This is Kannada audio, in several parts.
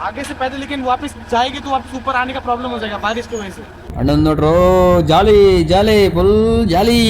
आगे से पैदल लेकिन वापस जाएगी तो वापस ऊपर आने का प्रॉब्लम हो जाएगा बारिश की वजह से। अडन जाली जाली फुल जाली।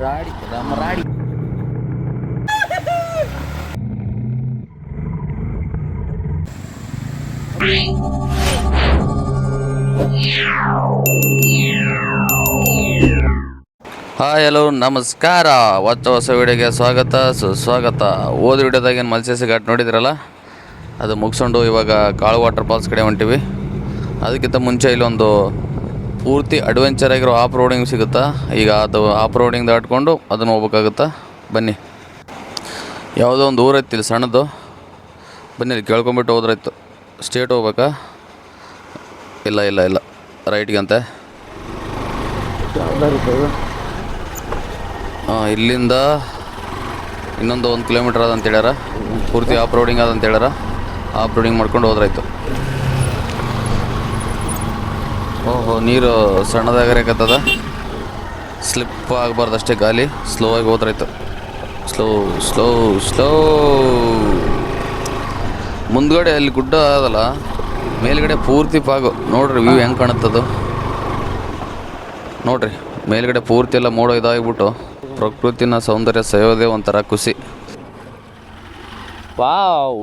राड़ी राड़ी। ಹಾಯ್ ಹಲೋ ನಮಸ್ಕಾರ. ಹೊಚ್ಚ ಹೊಸ ವಿಡಿಯೋಗೆ ಸ್ವಾಗತ, ಸುಸ್ವಾಗತ. ಓದ್ ವಿಡಿಯೋದಾಗ ಏನು ಮಲ್ಸೇಸಿ ಘಾಟ್ ನೋಡಿದ್ರಲ್ಲ, ಅದು ಮುಗಿಸ್ಕೊಂಡು ಇವಾಗ ಕಾಳು ವಾಟರ್ ಫಾಲ್ಸ್ ಕಡೆ ಹೊಂಟಿವಿ. ಅದಕ್ಕಿಂತ ಮುಂಚೆ ಇಲ್ಲೊಂದು ಪೂರ್ತಿ ಅಡ್ವೆಂಚರ್ ಆಗಿರೋ ಆಫ್ ರೋಡಿಂಗ್ ಸಿಗುತ್ತಾ? ಈಗ ಅದು ಆಫ್ ರೋಡಿಂಗ್ ದಾಟ್ಕೊಂಡು ಅದನ್ನು ಹೋಗ್ಬೇಕಾಗುತ್ತಾ? ಬನ್ನಿ. ಯಾವುದೋ ಒಂದು ಊರೈತಿಲ್ಲ ಸಣ್ಣದು. ಬನ್ನಿ ಕೇಳ್ಕೊಂಬಿಟ್ಟು ಹೋದ್ರಾಯ್ತು ಸ್ಟೇಟ್ ಹೋಗ್ಬೇಕಾ? ಇಲ್ಲ ಇಲ್ಲ ಇಲ್ಲ. ರೈಟ್ಗೆ ಅಂತೆ ಹಾಂ, ಇಲ್ಲಿಂದ ಇನ್ನೊಂದು ಒಂದು ಕಿಲೋಮೀಟ್ರ್ ಅದಂತ ಹೇಳ್ಯಾರ. ಪೂರ್ತಿ ಆಫ್ ರೋಡಿಂಗ್ ಅದಂತ ಹೇಳ್ಯಾರ. ಆಫ್ ರೋಡಿಂಗ್ ಮಾಡ್ಕೊಂಡು ಹೋದ್ರಾಯ್ತು. ಓಹೋ, ನೀರು ಸಣ್ಣದಾಗರೇಕತ್ತದ ಸ್ಲಿಪ್ ಆಗಬಾರ್ದು ಅಷ್ಟೇ ಗಾಲಿ. ಸ್ಲೋ ಆಗಿ ಹೋದ್ರಾಯ್ತು. ಸ್ಲೋ ಸ್ಲೋ ಸ್ಲೋ ಮುಂದ್ಗಡೆ ಅಲ್ಲಿ ಗುಡ್ಡ ಅದಲ್ಲ. ಮೇಲ್ಗಡೆ ಪೂರ್ತಿ ಪಾಗು. ನೋಡ್ರಿ ವ್ಯೂ ಹೆಂಗೆ ಕಾಣುತ್ತದು. ನೋಡ್ರಿ, ಮೇಲ್ಗಡೆ ಪೂರ್ತಿ ಎಲ್ಲ ಮೋಡ ಇದಾಗಿಬಿಟ್ಟು ಪ್ರಕೃತಿನ ಸೌಂದರ್ಯ ಸಯೋದೇ ಒಂಥರ ಖುಷಿ. ವಾವ್.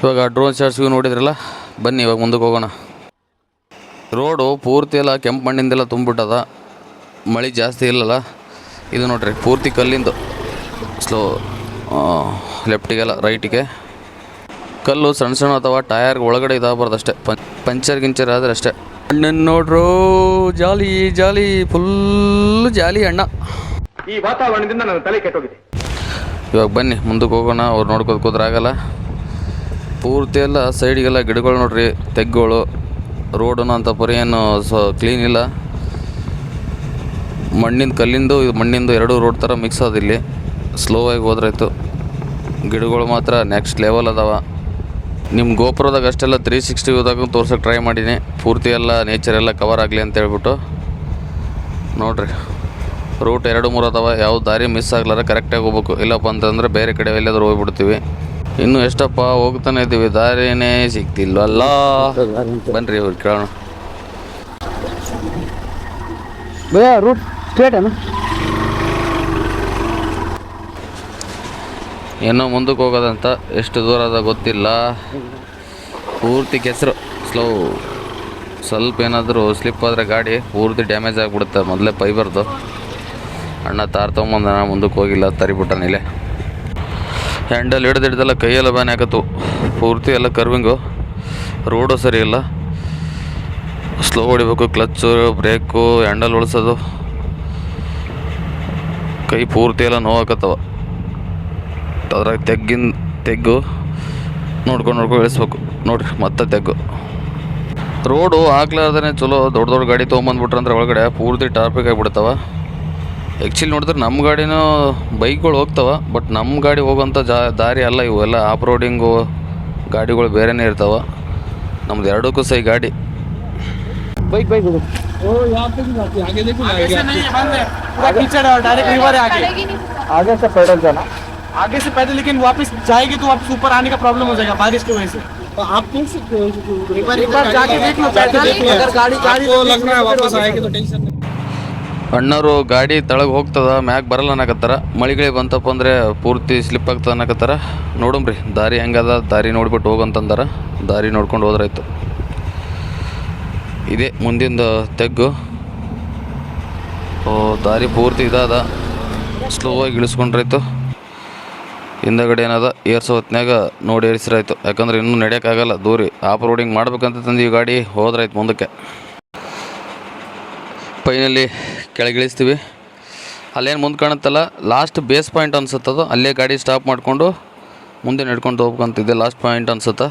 ಇವಾಗ ಡ್ರೋನ್ ಶಾಟ್ಸ್ಗೂ ನೋಡಿದ್ರಲ್ಲ ಬನ್ನಿ ಇವಾಗ ಮುಂದಕ್ಕೆ ಹೋಗೋಣ. ರೋಡು ಪೂರ್ತಿ ಎಲ್ಲ ಕೆಂಪು ಮಣ್ಣಿಂದೆಲ್ಲ ತುಂಬಿಬಿಟ್ಟದ ಮಳೆ ಜಾಸ್ತಿ ಇಲ್ಲಲ್ಲ. ಇದು ನೋಡ್ರಿ ಪೂರ್ತಿ ಕಲ್ಲಿಂದು. ಸ್ಲೋ ಲೆಫ್ಟಿಗೆಲ್ಲ ರೈಟಿಗೆ ಕಲ್ಲು ಸಣ್ಣ ಸಣ್ಣ ಅಥವಾ ಟಯರ್ ಒಳಗಡೆ ಇದಾಗಬಾರ್ದು ಅಷ್ಟೇ ಪಂಚರ್ ಗಿಂಚರ್ ಆದರೆ ಅಷ್ಟೇ. ಅಣ್ಣನ ನೋಡ್ರು ಜಾಲಿ ಜಾಲಿ ಫುಲ್ ಜಾಲಿ ಅಣ್ಣ. ಈ ವಾತಾವರಣದಿಂದ ನನ್ನ ತಲೆ ಕೆಟ್ಟೋಗಿದೆ. ಇವಾಗ ಬನ್ನಿ ಮುಂದಕ್ಕೆ ಹೋಗೋಣ ಅವ್ರು ನೋಡ್ಕೋದು ಆಗಲ್ಲ. ಪೂರ್ತಿ ಎಲ್ಲ ಸೈಡಿಗೆಲ್ಲ ಗಿಡಗಳು ನೋಡ್ರಿ, ತೆಗ್ಗುಗಳು ರೋಡನ್ನು ಅಂತ ಪರಿ ಏನು ಸೊ ಕ್ಲೀನ್ ಇಲ್ಲ. ಮಣ್ಣಿನ ಕಲ್ಲಿಂದು, ಮಣ್ಣಿಂದು ಎರಡು ರೋಡ್ ಥರ ಮಿಕ್ಸ್ ಅದ ಇಲ್ಲಿ. ಸ್ಲೋ ಆಗಿ ಹೋದ್ರಾಯ್ತು. ಗಿಡಗಳು ಮಾತ್ರ ನೆಕ್ಸ್ಟ್ ಲೆವೆಲ್ ಅದಾವ. ನಿಮ್ಮ ಗೋಪುರದಾಗ ಅಷ್ಟೆಲ್ಲ ತ್ರೀ ಸಿಕ್ಸ್ಟಿ ಹೋದಾಗ ತೋರ್ಸೋಕೆ ಟ್ರೈ ಮಾಡೀನಿ. ಪೂರ್ತಿ ಎಲ್ಲ ನೇಚರ್ ಎಲ್ಲ ಕವರ್ ಆಗಲಿ ಅಂತ ಹೇಳ್ಬಿಟ್ಟು. ನೋಡ್ರಿ ರೂಟ್ ಎರಡು ಮೂರು ಅದಾವ. ಯಾವ ದಾರಿ ಮಿಸ್ ಆಗ್ಲಾರ ಕರೆಕ್ಟಾಗಿ ಹೋಗ್ಬೇಕು. ಇಲ್ಲಪ್ಪ ಅಂತಂದ್ರೆ ಬೇರೆ ಕಡೆ ಎಲ್ಲಾದರೂ ಹೋಗ್ಬಿಡ್ತೀವಿ. ಇನ್ನು ಎಷ್ಟಪ್ಪ ಹೋಗ್ತಾನೆ ಇದ್ದೀವಿ. ದಾರಿನೇ ಸಿಕ್ತಿಲ್ವಲ್ಲ ಬನ್ರಿ ಇವ್ರು ಕೇಳೋಣ. ರೂಟ್ ಸ್ಟ್ರೇಟ್ ಏನೋ ಮುಂದಕ್ಕೆ ಹೋಗೋದಂತ ಎಷ್ಟು ದೂರ ಅದ ಗೊತ್ತಿಲ್ಲ. ಪೂರ್ತಿ ಕೆಸರು ಸ್ಲೋ ಸ್ವಲ್ಪ ಏನಾದರೂ ಸ್ಲಿಪ್ ಆದರೆ ಗಾಡಿ ಪೂರ್ತಿ ಡ್ಯಾಮೇಜ್ ಆಗಿಬಿಡುತ್ತೆ. ಮೊದಲೇ ಪೈಬರ್ದು ಅಣ್ಣ ತಾರ್ ತೊಗೊಂಬಂದ ಮುಂದಕ್ಕೆ ಹೋಗಿಲ್ಲ ತರಿಬಿಟ್ಟನಿಲೆ ಹ್ಯಾಂಡಲ್ ಹಿಡ್ದು ಹಿಡ್ದೆಲ್ಲ ಕೈಯೆಲ್ಲ ಬ್ಯಾನ್ ಆಗತ್ತು. ಪೂರ್ತಿ ಎಲ್ಲ ಕರ್ವಿಂಗು ರೋಡು ಸರಿ ಇಲ್ಲ. ಸ್ಲೋ ಹೊಡಿಬೇಕು ಕ್ಲಚ್ಚು ಬ್ರೇಕು ಹ್ಯಾಂಡಲ್ ಉಳಿಸೋದು. ಕೈ ಪೂರ್ತಿ ಎಲ್ಲ ನೋವಾಕತ್ತವ ಅದ್ರಾಗ ತೆಗ್ಗಿನ, ತೆಗ್ಗು ನೋಡ್ಕೊಂಡು ನೋಡ್ಕೊಂಡು ಇಳಿಸ್ಬೇಕು. ನೋಡ್ರಿ, ಮತ್ತೆ ತೆಗ್ಗು. ರೋಡು ಆಗ್ಲಾರ್ದೇ ಚಲೋ ದೊಡ್ಡ ದೊಡ್ಡ ಗಾಡಿ ತೊಗೊಂಬಂದ್ಬಿಟ್ರೆ ಅಂದ್ರೆ ಒಳಗಡೆ ಪೂರ್ತಿ ಟ್ರಾಫಿಕ್ ಆಗಿಬಿಡ್ತಾವ. ಆ್ಯಕ್ಚುಲಿ ನೋಡಿದ್ರೆ ನಮ್ಮ ಗಾಡಿನೂ ಬೈಕ್ಗಳು ಹೋಗ್ತಾವ ಬಟ್ ನಮ್ಮ ಗಾಡಿ ಹೋಗೋಂಥ ಜಾ ದಾರಿ ಅಲ್ಲ ಇವು ಎಲ್ಲ ಆಫ್ ರೋಡಿಂಗು ಗಾಡಿಗಳು ಬೇರೆನೇ ಇರ್ತಾವ ನಮ್ದು ಎರಡಕ್ಕೂ ಸೈ ಗಾಡಿ बाइक बाइक ओ यहाँ पे भी जाती है आगे देखो आगे से नहीं है बंद है पूरा कीचड़ है और डायरेक्ट रिवर है आगे आगे से पैदल जाना आगे से पैदल लेकिन वापस जाएगी तो वापस ऊपर आने का प्रॉब्लम हो जाएगा बारिश की वजह से तो आप देख सकते हो एक बार एक बार जाके देख लो पैदल अगर गाड़ी गाड़ी लग रहा है वापस आएगी तो टेंशन नहीं ಅಣ್ಣವರು ಗಾಡಿ ತಳಗೆ ಹೋಗ್ತದ, ಮ್ಯಾಗ ಬರಲ್ಲ ಅನ್ನಕತ್ತಾರ. ಮಳಿಗಳಿಗೆ ಬಂತಪ್ಪ ಅಂದರೆ ಪೂರ್ತಿ ಸ್ಲಿಪ್ ಆಗ್ತದ ಅನ್ನಕತ್ತಾರ. ನೋಡಮ್ರಿ, ದಾರಿ ಹೆಂಗದ, ದಾರಿ ನೋಡ್ಬಿಟ್ಟು ಹೋಗಂತಂದಾರ. ದಾರಿ ನೋಡ್ಕೊಂಡು ಹೋದ್ರಾಯ್ತು. ಇದೇ ಮುಂದಿಂದ ತೆಗ್ಗು. ಓ, ದಾರಿ ಪೂರ್ತಿ ಇದಾದ. ಸ್ಲೋ ಆಗಿ ಇಳಿಸ್ಕೊಂಡ್ರಾಯ್ತು. ಹಿಂದಗಡೆ ಏನದ ಏರ್ಸೋ ಹೊತ್ನ್ಯಾಗ ನೋಡಿ ಏರಿಸ್ರಾಯ್ತು. ಯಾಕಂದ್ರೆ ಇನ್ನೂ ನಡೆಯೋಕ್ಕಾಗಲ್ಲ, ದೂರಿ. ಆಫ್ ರೋಡಿಂಗ್ ಮಾಡ್ಬೇಕಂತ ಈ ಗಾಡಿ, ಹೋದ್ರಾಯ್ತು ಮುಂದಕ್ಕೆ. ಫೈನಲ್ಲಿ ಕೆಳಗಿಳಿಸ್ತೀವಿ. ಅಲ್ಲೇನು ಮುಂದೆ ಕಾಣುತ್ತಲ್ಲ ಲಾಸ್ಟ್ ಬೇಸ್ ಪಾಯಿಂಟ್ ಅನ್ಸುತ್ತದು ಅಲ್ಲೇ ಗಾಡಿ ಸ್ಟಾಪ್ ಮಾಡಿಕೊಂಡು ಮುಂದೆ ನಡ್ಕೊಂಡು ಹೋಗ್ಬೇಕಂತಿದೆ ಲಾಸ್ಟ್ ಪಾಯಿಂಟ್ ಅನ್ಸುತ್ತೆ.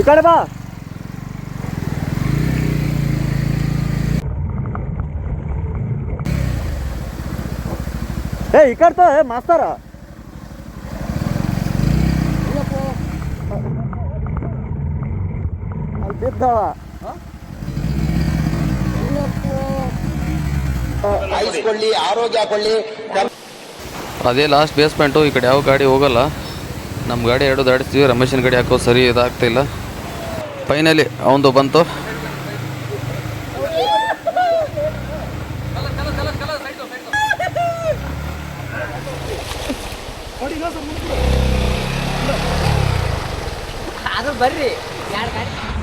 ಈ ಕಡೆ ಬಾ. ಏ ಈ ಏ ಮಾಸ್ತಾರ. ಅಲ್ಲಿ ಬಿದ್ದವ. ಆಯ್ಸ್ಕೊಳ್ಳಿ ಆರೋಗ್ಯ ಕೊಳ್ಳಿ ಅದೇ ಲಾಸ್ಟ್ ಬೇಸ್ಮೆಂಟು ಪಾಯಿಂಟು ಈ ಕಡೆ ಯಾವ ಗಾಡಿ ಹೋಗಲ್ಲ. ನಮ್ಮ ಗಾಡಿ ಎರಡು ದಾಡಿಸ್ತೀವಿ ರಮೇಶನ ಗಾಡಿ ಹಾಕೋ ಸರಿ ಇದಾಗ್ತಿಲ್ಲ. ಫೈನಲಿ ಅವಂದು ಬಂತು.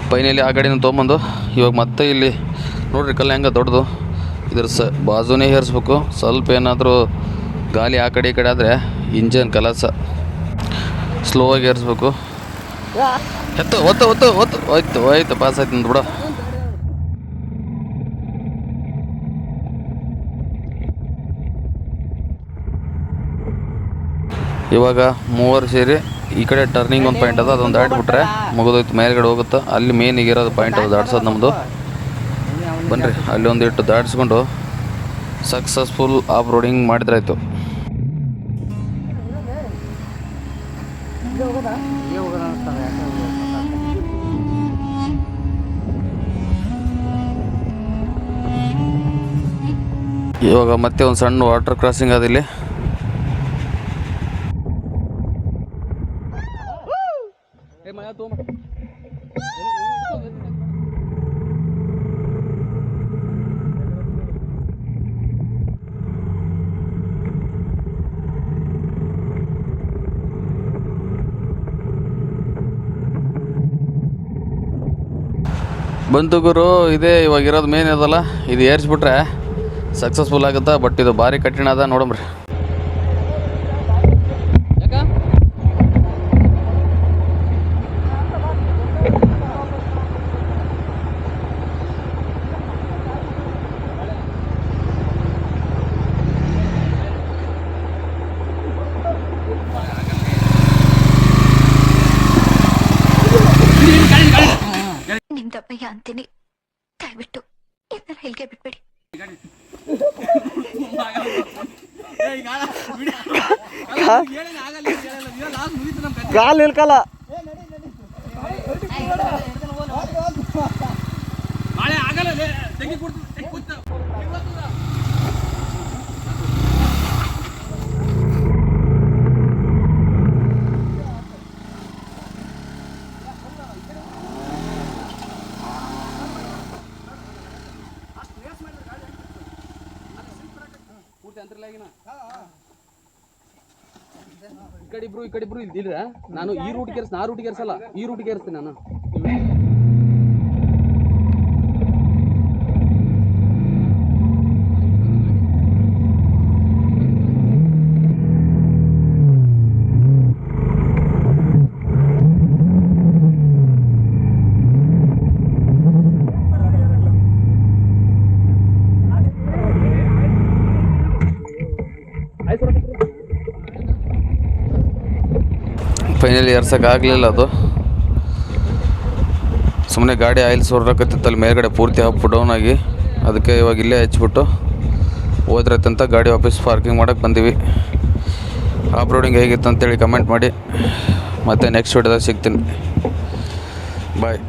ಫೈನಲಿ ಆ ಗಾಡಿನ ತೊಗೊಂಬಂದು ಇವಾಗ ಮತ್ತೆ ಇಲ್ಲಿ ನೋಡ್ರಿ ಕಲ್ಲು ಹೆಂಗೆ ದೊಡ್ಡದು. ಇದ್ರ ಸ ಬಾಜುನೇ ಹೇರಿಸ್ಬೇಕು ಸ್ವಲ್ಪ ಏನಾದರೂ ಗಾಲಿ ಆ ಕಡೆ ಈ ಕಡೆ ಆದರೆ ಇಂಜನ್ ಕಲಸ. ಸ್ಲೋ ಆಗಿ ಏರಿಸ್ಬೇಕು. ಎತ್ತು ಒತ್ತು ಒತ್ತು ಒತ್ತು. ಹೋಯ್ತು ಹೋಯ್ತು ಪಾಸ್ ಆಯ್ತು ಬಿಡು. ಇವಾಗ ಮೂವರು ಸೇರಿ ಈ ಕಡೆ ಟರ್ನಿಂಗ್ ಒಂದು ಪಾಯಿಂಟ್ ಅದ, ಅದೊಂದು ದಾಟ್ಬಿಟ್ರೆ ಮುಗಿದೋಯ್ತು, ಮೇಲ್ಗಡೆ ಹೋಗುತ್ತೆ. ಅಲ್ಲಿ ಮೇನ್ ಇರೋದು ಪಾಯಿಂಟ್ ಅದು, ದಾಟ್ಸೋದು ನಮ್ಮದು ಬನ್ನಿರಿ ಅಲ್ಲಿ ಒಂದು ಇಟ್ಟು ದಾಟಿಸ್ಕೊಂಡು ಸಕ್ಸಸ್ಫುಲ್ ಆಫ್ ರೋಡಿಂಗ್ ಮಾಡಿದ್ರಾಯ್ತು. ಇವಾಗ ಮತ್ತೆ ಒಂದು ಸಣ್ಣ ವಾಟರ್ ಕ್ರಾಸಿಂಗ್ ಅದಿಲ್ಲಿ. ಬಂತು ಗುರು, ಇದೇ ಇವಾಗ ಇರೋದು ಮೇನ್ ಇದಲ್ಲ ಇದು ಏರ್ಸ್ಬಿಟ್ರೆ ಸಕ್ಸಸ್ಫುಲ್ ಆಗುತ್ತಾ? ಬಟ್ ಇದು ಭಾರಿ ಕಠಿಣ ಅದ ನೋಡಮ್ರಿ. ನಿಮ್ದಪ್ಪಯ್ಯ ಅಂತೀನಿ. ದಯವಿಟ್ಟು ಇದನ್ನ ಇಲ್ಲಿಗೆ ಬಿಟ್ಬಿಡಿ. ಕಾಲು ನಿಲ್ಕಲ್ಲ. ಈ ಕಡೆ ಇಬ್ರು ಈ ಕಡೆ ಇಬ್ರು ಇಲ್ದಿಲ್ಲ ನಾನು ಈ ರೂಟ್ ಕೇರ್ಸ್ ನಾ ರೂಟ್ ಕೇರ್ಸಲ್ಲ ಈ ರೂಟ್ ಕೇರ್ಸ್ತೀನಿ ನಾನು. ಫೈನಲಿ ಏರ್ಸೋಕ್ಕಾಗಲಿಲ್ಲ ಅದು. ಸುಮ್ಮನೆ ಗಾಡಿ ಆಯಿಲ್ ಸೋರ್ರಕತ್ತಿತ್ತು ಅಲ್ಲಿ ಮೇಲ್ಗಡೆ ಪೂರ್ತಿ ಅಪ್ ಡೌನ್ ಆಗಿ. ಅದಕ್ಕೆ ಇವಾಗ ಇಲ್ಲೇ ಹಚ್ಬಿಟ್ಟು ಹೋದ್ರತ್ತಂತ ಗಾಡಿ ವಾಪಸ್ ಪಾರ್ಕಿಂಗ್ ಮಾಡೋಕೆ ಬಂದೀವಿ. ಆಫ್ ರೋಡಿಂಗ್ ಹೇಗಿತ್ತು ಅಂತೇಳಿ ಕಮೆಂಟ್ ಮಾಡಿ. ಮತ್ತೆ ನೆಕ್ಸ್ಟ್ ವಿಡಿಯೋದಾಗ ಸಿಗ್ತೀನಿ. ಬಾಯ್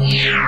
Yeah.